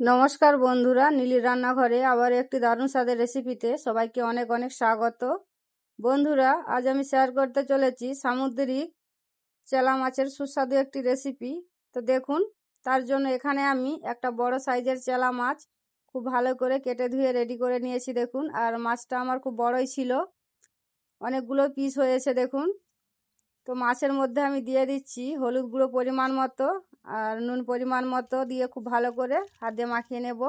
নমস্কার বন্ধুরা, নীলির রান্নাঘরে আবার একটি দারুণ স্বাদের রেসিপিতে সবাইকে অনেক অনেক স্বাগত। বন্ধুরা, আজ আমি শেয়ার করতে চলেছি সামুদ্রিক চেলা মাছের সুস্বাদু একটি রেসিপি তো দেখুন, তার জন্য এখানে আমি একটা বড় সাইজের চেলা মাছ খুব ভালো করে কেটে ধুয়ে রেডি করে নিয়েছি, দেখুন। আর মাছটা আমার খুব বড়ই ছিল। অনেকগুলো পিস হয়েছে, দেখুন। তো মাছের মধ্যে আমি দিয়ে দিচ্ছি হলুদ গুঁড়ো পরিমাণ মতো। আর নুন পরিমাণ মতো দিয়ে খুব ভালো করে হাত মাখিয়ে নেব।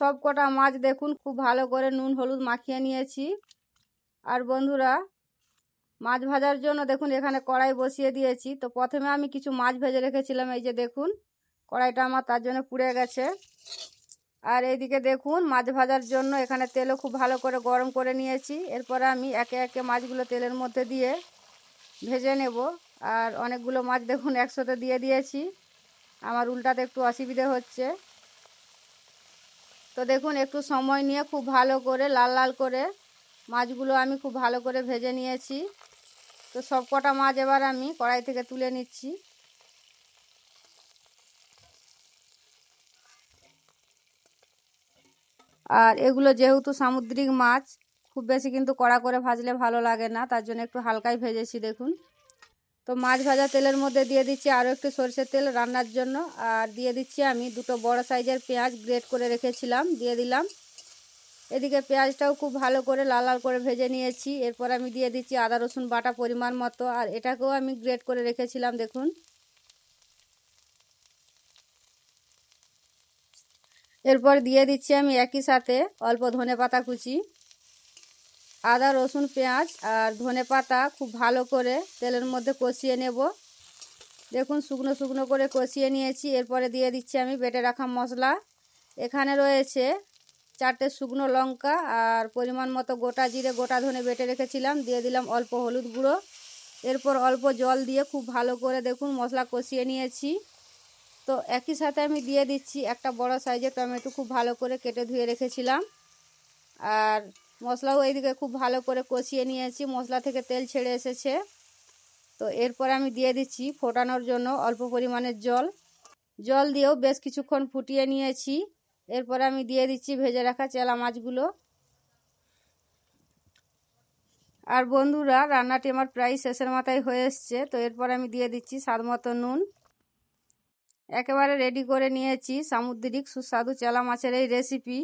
সব কটা মাছ দেখুন, খুব ভালো করে নুন হলুদ মাখিয়ে নিয়েছি। আর বন্ধুরা, মাছ ভাজার জন্য দেখুন, এখানে কড়াই বসিয়ে দিয়েছি। তো প্রথমে আমি কিছু মাছ ভেজে রেখেছিলাম, এই যে দেখুন, কড়াইটা আমার তার জন্য পুড়ে গেছে। আর এইদিকে দেখুন, মাছ ভাজার জন্য এখানে তেলও খুব ভালো করে গরম করে নিয়েছি। এরপরে আমি একে একে মাছগুলো তেলের মধ্যে দিয়ে ভেজে নেব। আর অনেকগুলো মাছ দেখুন, একসাথে দিয়ে দিয়েছি। আমার উল্টাতে একটু অসুবিধে হচ্ছে। তো দেখুন, একটু সময় নিয়ে খুব ভালো করে, লাল লাল করে মাছগুলো আমি খুব ভালো করে ভেজে নিয়েছি। তো সব কটা মাছ এবার আমি কড়াই থেকে তুলে নিচ্ছি। আর এগুলো যেহেতু সামুদ্রিক মাছ, খুব বেশি কিন্তু কড়া করে ভাজলে ভালো লাগে না, তার জন্য একটু হালকাই ভেজেছি, দেখুন। তো মাছ ভাজা তেলের মধ্যে দিয়ে দিচ্ছি আরও একটু সরষের তেল রান্নার জন্য। আর দিয়ে দিচ্ছি আমি দুটো বড় সাইজের পেঁয়াজ গ্রেট করে রেখেছিলাম, দিয়ে দিলাম। এদিকে পেঁয়াজটাও খুব ভালো করে লাল লাল করে ভেজে নিয়েছি। এরপর আমি দিয়ে দিচ্ছি আদা, রসুন বাটা পরিমাণ মতো। আর এটাকেও আমি গ্রেট করে রেখেছিলাম, দেখুন। এরপর দিয়ে দিচ্ছি আমি একই সাথে অল্প ধনে পাতা কুচি। আদা, রসুন, পেঁয়াজ আর ধনে পাতা খুব ভালো করে তেলের মধ্যে কষিয়ে নেব। দেখুন, শুকনো শুকনো করে কষিয়ে নিয়েছি। এরপরে দিয়ে দিচ্ছি আমি বেটে রাখা মশলা। এখানে রয়েছে চারটে শুকনো লঙ্কা আর পরিমাণ মতো গোটা জিরে, গোটা ধনে বেটে রেখেছিলাম। দিয়ে দিলাম অল্প হলুদ গুঁড়ো। এরপর অল্প জল দিয়ে খুব ভালো করে দেখুন মশলা কষিয়ে নিয়েছি। তো একই সাথে আমি দিয়ে দিচ্ছি একটা বড় সাইজের টমেটো খুব ভালো করে কেটে ধুয়ে রেখেছিলাম। আর মশলাও এইদিকে খুব ভালো করে কষিয়ে নিয়েছি। মশলা থেকে তেল ছেড়ে এসেছে। তো এরপর আমি দিয়ে দিচ্ছি ফোটানোর জন্য অল্প পরিমাণের জল। জল দিয়েও বেশ কিছুক্ষণ ফুটিয়ে নিয়েছি। এরপর আমি দিয়ে দিচ্ছি ভেজে রাখা চেলা মাছগুলো। আর বন্ধুরা, রান্নাটি আমার প্রায় শেষের মাথায় হয়ে এসছে। তো এরপর আমি দিয়ে দিচ্ছি স্বাদ মতো নুন। একেবারে রেডি করে নিয়েছি সামুদ্রিক সুস্বাদু চেলা মাছের এই রেসিপি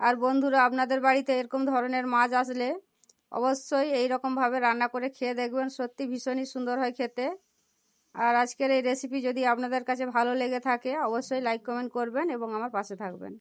আর বন্ধুরা, আপনাদের বাড়িতে এরকম ধরনের মাছ আসলে অবশ্যই এই রকমভাবে রান্না করে খেয়ে দেখবেন। সত্যি ভীষণই সুন্দর হয় খেতে। আর আজকের এই রেসিপি যদি আপনাদের কাছে ভালো লেগে থাকে, অবশ্যই লাইক কমেন্ট করবেন এবং আমার পাশে থাকবেন।